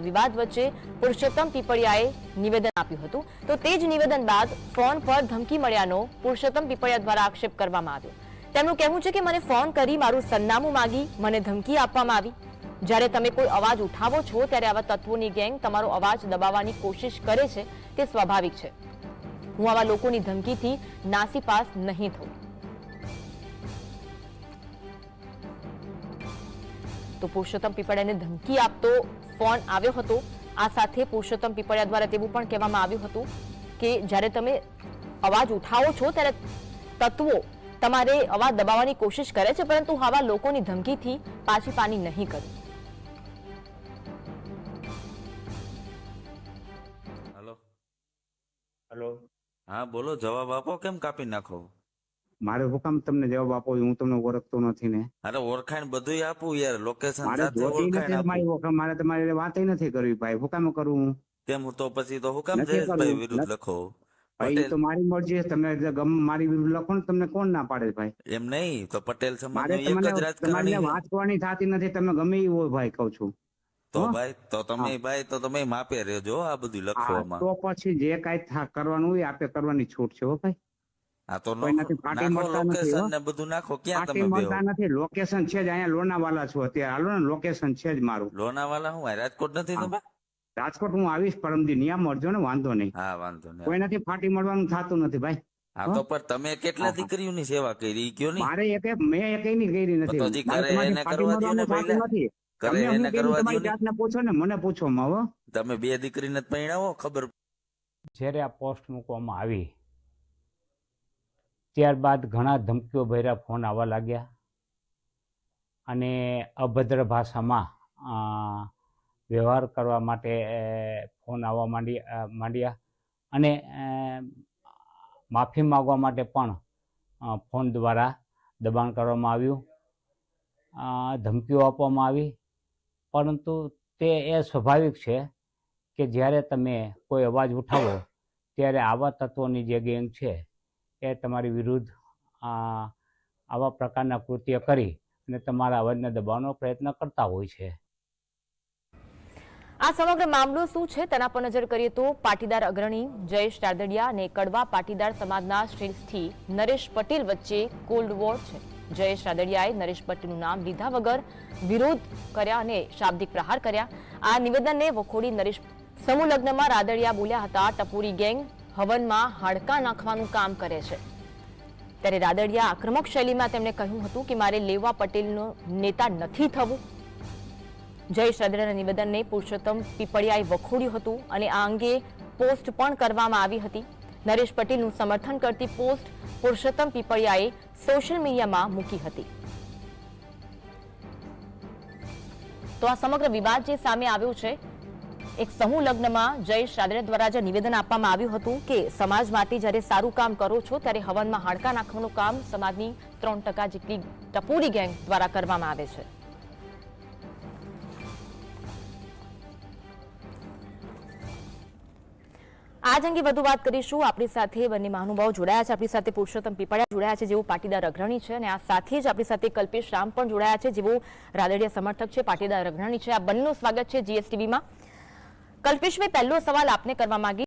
વિવાદ વચ્ચે પુરુષોત્તમ પીપળિયાએ નિવેદન આપ્યું હતું. તો તે જ નિવેદન બાદ ફોન પર ધમકી મળ્યાનો પુરુષોત્તમ પીપળિયા દ્વારા આક્ષેપ કરવામાં આવ્યો. તેમનું કહેવું છે કે મને ફોન કરી મારું સરનામું માંગી મને ધમકી આપવામાં આવી. જ્યારે તમે કોઈ અવાજ ઉઠાવો છો, ત્યારે આવા તત્વોની ગેંગ તમારો અવાજ દબાવવાની કોશિશ કરે છે, તે સ્વાભાવિક છે. હું આવા લોકોની ધમકીથી નાસીપાસ નહીં થઉં. તો પુરુષોત્તમ પીપળિયાને ધમકી આપતો ફોન આવ્યો હતો. આ સાથે પુરુષોત્તમ પીપળિયા દ્વારા તેવું પણ કહેવામાં આવ્યું હતું કે જ્યારે તમે અવાજ ઉઠાવો છો ત્યારે તત્વો તમારે અવાજ દબાવવાની કોશિશ કરે છે પરંતુ આવા લોકોની ધમકીથી પાછી પાની નહીં કરું. હલો. હલો. હા બોલો જવાબ આપો. કેમ કાપી નાખો? મારે હું કામ તમને જવાબ આપો હું તમને ઓળખતો નથી ને. અરે ઓળખાણ બધું આપું યાર લોકેશન મારે જોતી નથી તમારી ઓળખાણ મારે તમારી વાત નથી કરવી ભાઈ હું કામ કરું હું. કેમ તો પછી તો હું કામ જયેશભાઈ વિરુદ્ધ લખો ભાઈ તો મારી મરજી છે તમે ગમ મારી વિરુદ્ધ લખો ને તમને કોણ ના પાડે ભાઈ? એમ નહીં તો પટેલ સમાજ એક જ રાજકારણી વાત કરવાની થતી નથી તમે ગમે એ હોય ભાઈ કહું છું. તો ભાઈ તો તમે ભાઈ તો તમે માપે રહેજો આ બધું લખવામાં. તો પછી જે કઈ કરવાનું હોય આપે કરવાની છૂટ છે હો ભાઈ. આ તો લોકેશન ને બધું નાખો ક્યાં તમે મળતા નથી લોકેશન છે જ અહીંયા લોનાવાલા છું અત્યારે. હાલો ને લોકેશન છે જ મારું. લોનાવાલા હું રાજકોટ નથી તમે? રાજકોટ હું આવીશ પરમદી નિયમ મળજો ને વાંધો નહીં. હા વાંધો નહીં. કોઈ નથી ફાટી મળવાનું થતું નથી ભાઈ. હા તો પણ તમે કેટલા દીકરીઓની સેવા કરી કયો નહીં? મારે એક મેં એક ની કરી નથી. તો કરે એને કરવા દો ને પહેલા. નથી. કરે એને કરવા દો ને. જાતને પૂછો ને મને પૂછો માવો હો. તમે બે દીકરીને જ પરણાવો ખબર જ્યારે આ પોસ્ટ મૂકવામાં આવી ત્યારબાદ ઘણા ધમકીઓ ભર્યા, ફોન આવવા લાગ્યા. અને અભદ્ર ભાષામાં વ્યવહાર કરવા માટે ફોન આવવા માંડી માંડ્યા. અને માફી માગવા માટે પણ ફોન દ્વારા દબાણ કરવામાં આવ્યું. ધમકીઓ આપવામાં આવી. પરંતુ તે એ સ્વાભાવિક છે કે જ્યારે તમે કોઈ અવાજ ઉઠાવો, ત્યારે આવા તત્વોની જે ગેંગ છે એ તમારી વિરુદ્ધ આવા પ્રકારના કૃત્ય કરી અને તમારા અવાજને દબાવવાનો પ્રયત્ન કરતા હોય છે. આ સમગ્ર મામલો શું છે તેના પર નજર કરીએ તો પાટીદાર અગ્રણી જયેશ રાદડિયા અને કડવા પાટીદાર સમાજના શ્રેષ્ઠી નરેશ પટેલ વચ્ચે કોલ્ડ વોર છે. જયેશ રાદડિયાએ નરેશ પટેલનું નામ લીધા વગર વિરોધ કર્યા અને શાબ્દિક પ્રહાર કર્યા. આ નિવેદનને વખોડી નરેશ સમૂહ લગ્નમાં રાદડિયા બોલ્યા હતા, ટપુરી ગેંગ હવનમાં હાડકા નાખવાનું કામ કરે છે. ત્યારે રાદડિયા આક્રમક શૈલીમાં તેમણે કહ્યું હતું કે મારે લેવા પટેલનો નેતા નથી થવું. જયેશ રાદડિયાના નિવેદનને પુરુષોત્તમ પીપળિયાએ વખોડ્યું હતું અને આ અંગે પોસ્ટ પણ કરવામાં આવી હતી. નરેશ પટેલનું સમર્થન કરતી પોસ્ટ પુરુષોત્તમ પીપળિયાએ સોશિયલ મીડિયામાં મૂકી હતી. તો આ સમગ્ર વિવાદ જે સામે આવ્યો છે એક સમૂહ લગ્નમાં જયેશ રાદડિયા દ્વારા જે નિવેદન આપવામાં આવ્યું હતું કે સમાજ માટે જ્યારે સારું કામ કરો છો, ત્યારે હવનમાં હાડકા નાખવાનું કામ સમાજની ત્રણ ટકા જેટલી ટપોરી ગેંગ દ્વારા કરવામાં આવે છે. આજ અંગે વધુ વાત કરીશું. આપણી સાથે બંને મહાનુભાવો જોડાયા છે. આપણી સાથે પુરુષોત્તમ પીપળિયા જોડાયા છે, જેઓ પાટીદાર અગ્રણી છે અને આ સાથે જ આપણી સાથે કલ્પેશ રામ પણ જોડાયા છે, જેઓ રાદડિયા સમર્થક છે, પાટીદાર અગ્રણી છે. આ બંનેનું સ્વાગત છે જીએસટીવીમાં કલ્પેશભાઈ પહેલો સવાલ આપને કરવા માંગી